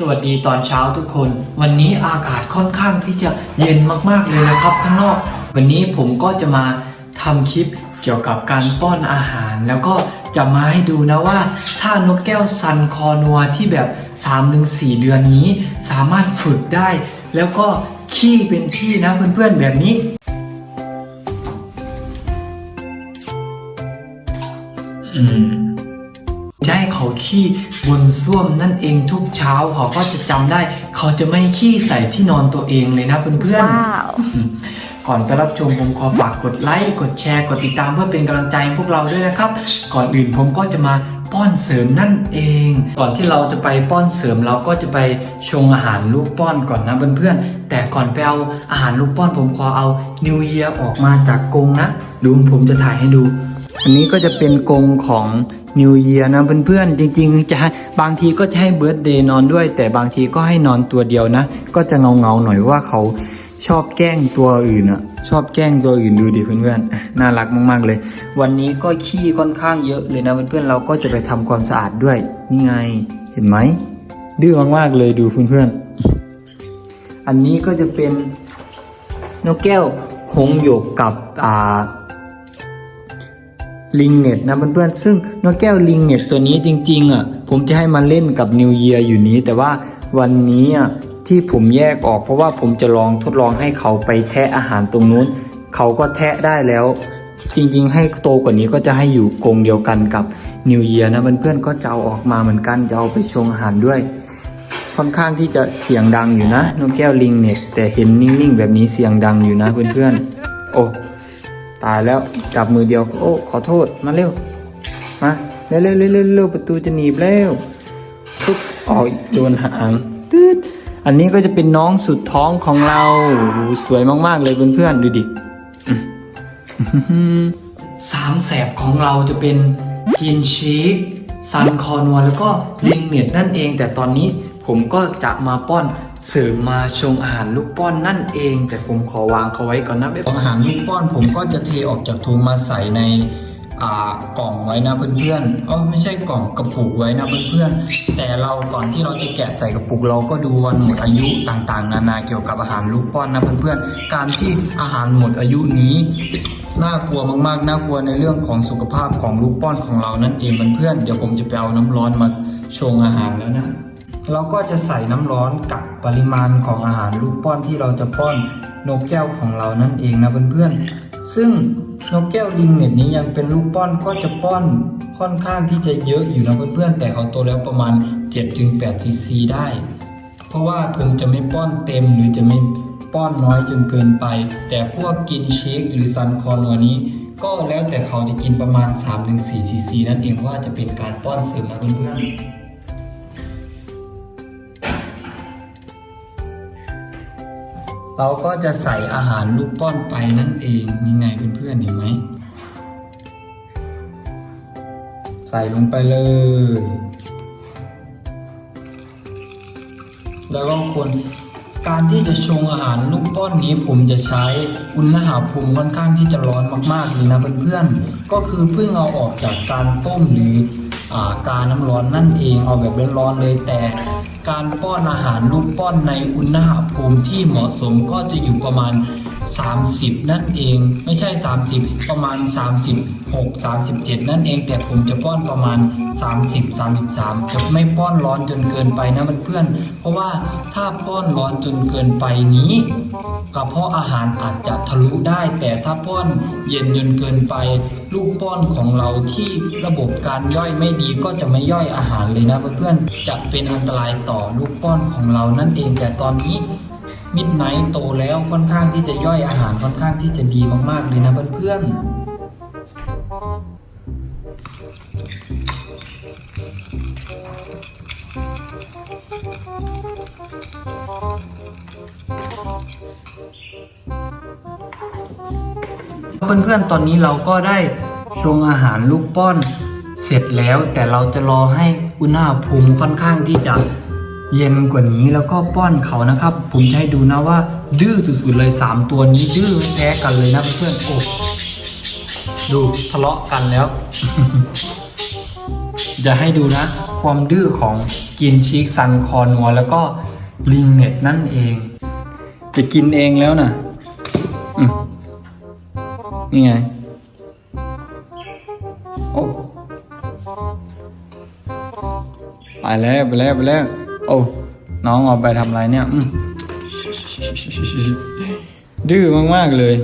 สวัสดีตอนเช้าทุกคน วันนี้อากาศค่อนข้างที่จะเย็นมากๆเลยนะครับข้างนอก วันนี้ผมก็จะมาทำคลิปเกี่ยวกับการป้อนอาหาร แล้วก็จะมาให้ดูนะว่า ถ้านกแก้วซันคอนัวที่แบบ 3-4 เดือนนี้ สามารถฝึกได้ แล้วก็ขี้เป็นที่นะเพื่อนๆแบบนี้อืม จะให้เขาขี้บนส้วมนั่นเองทุกเช้าเขาก็จะจำได้ เขาจะไม่ขี้ใส่ที่นอนตัวเองเลยนะเพื่อนว้าวๆ ก่อนไปรับชมผมขอฝากกดไลค์กดแชร์กดติดตามเพื่อเป็นกำลังใจให้พวกเราด้วยนะครับ ก่อนอื่นผมก็จะมาป้อนเสริมนั่นเอง ก่อนที่เราจะไปป้อนเสริมเราก็จะไปชงอาหารลูกป้อนก่อนนะเพื่อนๆแต่ก่อนไปเอาอาหารลูกป้อนผมขอเอานิวเยียออกมาจากกรงนะดูผมจะถ่ายให้ดู อันนี้ก็จะเป็นกรงของ New Year นะเพื่อนๆ จริงๆ จะบางทีก็จะให้เบิร์ d เดย์นอนด้วย แต่บางทีก็ให้นอนตัวเดียวนะ ก็จะเงาเงาๆหน่อยว่าเขาชอบแกล้งตัวอื่นอะชอบแกล้งตัวอื่นดูดิเพื่อนๆ น่ารักมากๆเลย วันนี้ก็ขี้ค่อนข้างเยอะเลยนะเพื่อนๆ เราก็จะไปทำความสะอาดด้วย นี่ไง เห็นไหม ดื้อมากๆเลยดูเพื่อนๆ อันนี้ก็จะเป็นนกแก้วหงหยกกับอ่า ลิงเน็ตนะเพื่อนๆซึ่งนกแก้วลิงเน็ตตัวนี้จริงๆอะผมจะให้มันเล่นกับนิวเยียอยู่นี้ แต่ว่าวันนี้อะที่ผมแยกออกเพราะว่าผมจะลองทดลองให้เขาไปแทะอาหารตรงนู้น เขาก็แทะได้แล้ว จริงๆ ให้โตกว่านี้ก็จะให้อยู่กรงเดียวกันกับนิวเยียนะเพื่อนๆก็จะเอาออกมาเหมือนกันจะเอาไปชงอาหารด้วย ค่อนข้างที่จะเสียงดังอยู่นะนกแก้วลิงเน็ตแต่เห็นนิ่งๆ แบบนี้เสียงดังอยู่นะเพื่อนๆโอ้ ตายแล้วจับมือเดียว โอ้ขอโทษมาเร็วมาเร็วเร็วเร็วเร็วประตูจะหนีบแล้วปุ๊บอ๋อโดนหางตืดอันนี้ก็จะเป็นน้องสุดท้องของเราสวยมากๆเลยเพื่อนๆดูดิสามแสบของเราจะเป็นกินชีสซันคอนัวแล้วก็ลิงเน็ตนั่นเอง แต่ตอนนี้ผมก็จะมาป้อน เสริมมาชงอาหารลูกป้อนนั่นเอง แต่ผมขอวางเขาไว้ก่อนนะอาหารลูกป้อนผมก็จะเทออกจากถุงมาใส่ในกล่องไว้นะเพื่อนๆเออไม่ใช่กล่องกระปุกไว้นะเพื่อนๆ แต่เราก่อนที่เราจะแกะใส่กระปุกเราก็ดูวันหมดอายุต่างๆ นานาเกี่ยวกับอาหารลูกป้อนนะเพื่อนๆ การที่อาหารหมดอายุนี้น่ากลัวมากๆ น่ากลัวในเรื่องของสุขภาพของลูกป้อนของเรานั่นเองเพื่อนๆ เดี๋ยวผมจะไปเอาน้ำร้อนมาชงอาหารแล้วนะ เราก็จะใส่น้ำร้อนกับปริมาณของอาหารลูกป้อนที่เราจะป้อนนกแก้วของเรานั่นเองนะเพื่อนๆ ซึ่งนกแก้วลิงเน็ตนี้ยังเป็นลูกป้อนก็จะป้อนค่อนข้างที่จะเยอะอยู่นะเพื่อนๆ แต่เขาโตแล้วประมาณ 7-8ซีซีได้ เพราะว่าผมจะไม่ป้อนเต็มหรือจะไม่ป้อนน้อยจนเกินไป แต่พวกกินเชคหรือซันคอนัวนี้ ก็แล้วแต่เขาจะกินประมาณ 3-4ซีซีนั่นเองว่าจะเป็นการป้อนเสริมนะเพื่อนๆ เราก็จะใส่อาหารลูกป้อนไปนั่นเองนี่ไงเพื่อนๆเห็นไหม ใส่ลงไปเลย แล้วก็คนการที่จะชงอาหารลูกป้อนนี้ผมจะใช้อุณหภูมิค่อนข้างที่จะร้อนมากๆเลยนะเพื่อนๆ ก็คือเพิ่งเอาออกจากการต้มหรืออาการน้ำร้อนนั่นเองเอาแบบร้อนๆเลยแต่ การป้อนอาหารลูกป้อนในอุณหภูมิที่เหมาะสมก็จะอยู่ประมาณ 30 นั่นเองไม่ใช่ 30 ประมาณ 36 37 นั่นเอง แต่ผมจะป้อนประมาณ 30 33จะไม่ป้อนร้อนจนเกินไปนะเพื่อนเพราะว่าถ้าป้อนร้อนจนเกินไปนี้กระเพาะอาหารอาจจะทะลุได้ แต่ถ้าป้อนเย็นจนเกินไป ลูกป้อนของเราที่ระบบการย่อยไม่ดีก็จะไม่ย่อยอาหารเลยนะเพื่อนๆจะเป็นอันตรายต่อลูกป้อนของเรานั่นเองแต่ตอนนี้ มิดไนท์โตแล้วค่อนข้างที่จะย่อยอาหารค่อนข้างที่จะดีมากๆเลยนะเพื่อนๆเพื่อนๆตอนนี้เราก็ได้ชงอาหารลูกป้อนเสร็จแล้วแต่เราจะรอให้อุณหภูมิค่อนข้างที่จะ เย็นกว่านี้แล้วก็ป้อนเขานะครับ ผมจะให้ดูนะว่า ดื้อสุดๆเลย 3 ตัวนี้ดื้อไม่แพ้กันเลยนะเพื่อนๆโอ้ดูทะเลาะกันแล้ว จะให้ดูนะ ความดื้อของกินชิกซันคอนัวแล้วก็ลิงเน็ตนั่นเอง จะกินเองแล้วนะนี่ไงโอ้ไปแล้วไปแล้วไปแล้ว โอ้น้องออกไปทำอะไรเนี่ยดื้อมากๆเลย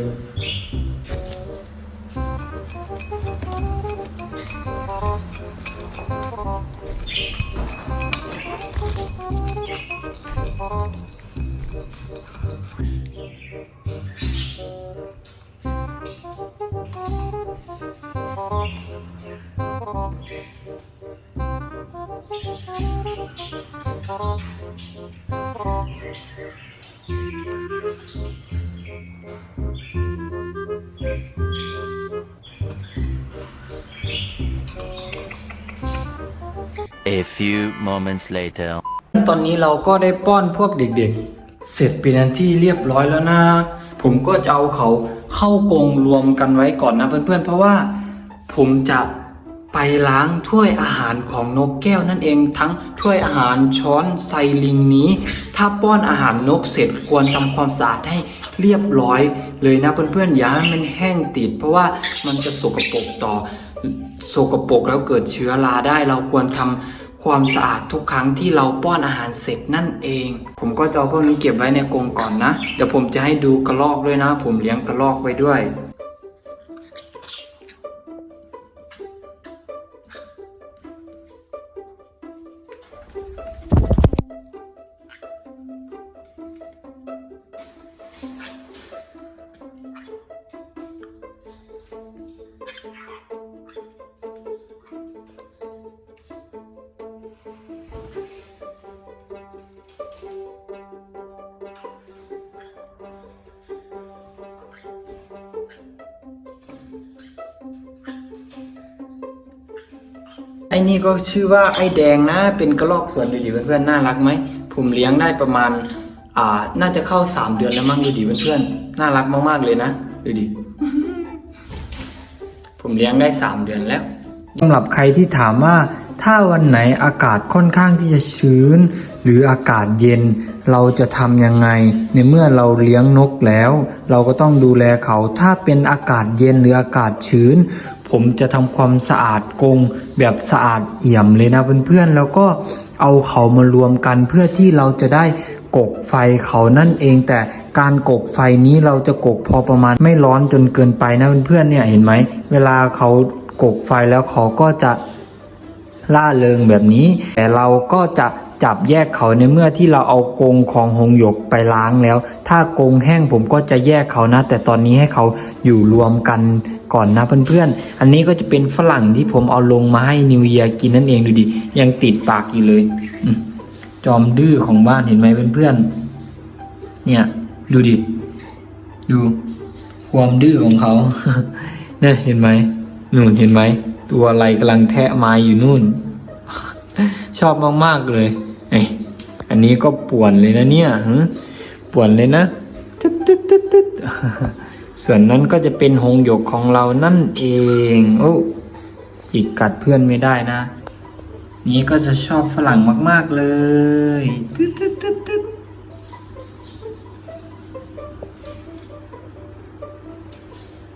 A few moments later. ตอนนี้เราก็ได้ป้อนพวกเด็กๆ เสร็จเป็นอันที่เรียบร้อยแล้วนะ ผมก็จะเอาเขาเข้ากรงรวมกันไว้ก่อนนะเพื่อนๆ เพราะว่าผมจะไปล้างถ้วยอาหารของนกแก้วนั่นเองทั้งถ้วยอาหารช้อนไซลิงนี้ ถ้าป้อนอาหารนกเสร็จควรทำความสะอาดให้เรียบร้อยเลยนะเพื่อนๆอย่าให้มันแห้งติด เพราะว่ามันจะสกปรกต่อสกปรกแล้วเกิดเชื้อราได้เราควรทำ ความสะอาดทุกครั้งที่เราป้อนอาหารเสร็จนั่นเอง ผมก็จะเอาพวกนี้เก็บไว้ในกรงก่อนนะ เดี๋ยวผมจะให้ดูกระรอกด้วยนะ ผมเลี้ยงกระรอกไว้ด้วย ไอ้นี่ก็ชื่อว่าไอ้แดงนะ เป็นกระรอกสวนดูดิเพื่อนๆน่ารักไหมผมเลี้ยงได้ประมาณ อ่า น่าจะเข้าสามเดือนแล้วมั้งดูดิเพื่อนๆน่ารักมากๆเลยนะดูดิผมเลี้ยงได้สามเดือนแล้วสำหรับใครที่ถามว่าถ้าวันไหนอากาศค่อนข้างที่จะชื้น หรืออากาศเย็น เราจะทำยังไง ในเมื่อเราเลี้ยงนกแล้ว เราก็ต้องดูแลเขาถ้าเป็นอากาศเย็นหรืออากาศชื้น ผมจะทำความสะอาดกรงแบบสะอาดเอี่ยมเลยนะเพื่อนๆแล้วก็เอาเขามารวมกันเพื่อที่เราจะได้กกไฟเขานั่นเอง แต่การกกไฟนี้เราจะกกพอประมาณไม่ร้อนจนเกินไปนะเพื่อนๆเนี่ยเห็นไหมเวลาเขากกไฟแล้วเขาก็จะล่าเริงแบบนี้ แต่เราก็จะจับแยกเขาในเมื่อที่เราเอากงของหงหยกไปล้างแล้ว ถ้ากงแห้งผมก็จะแยกเขานะ แต่ตอนนี้ให้เขาอยู่รวมกัน ก่อนนะเพื่อนๆ อันนี้ก็จะเป็นฝรั่งที่ผมเอาลงมาให้นิวเยียกินนั่นเองดูดิ ยังติดปากอยู่เลยจอมดื้อของบ้านเห็นไหมเพื่อนๆ เนี่ย ดูดิ ดู ความดื้อของเขาเนี่ยเห็นไหมนู่นเห็นไหม ตัวอะไรกำลังแทะไม้อยู่นู่น ชอบมากๆเลยเอ้ยอันนี้ก็ป่วนเลยนะเนี่ยป่วนเลยนะตึ๊ดตึ๊ดตึ๊ดตึ๊ด ส่วนนั้นก็จะเป็นหงหยกของเรานั่นเอง โอ้จิกกัดเพื่อนไม่ได้นะ นี้ก็จะชอบฝรั่งมาก ๆ เลยตึ๊ดตึ๊ดตึ๊ดตึ๊ด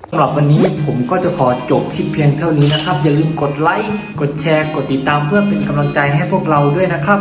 สำหรับวันนี้ผมก็จะขอจบคลิปเพียงเท่านี้นะครับ อย่าลืมกดไลค์ กดแชร์ กดติดตามเพื่อเป็นกำลังใจให้พวกเราด้วยนะครับ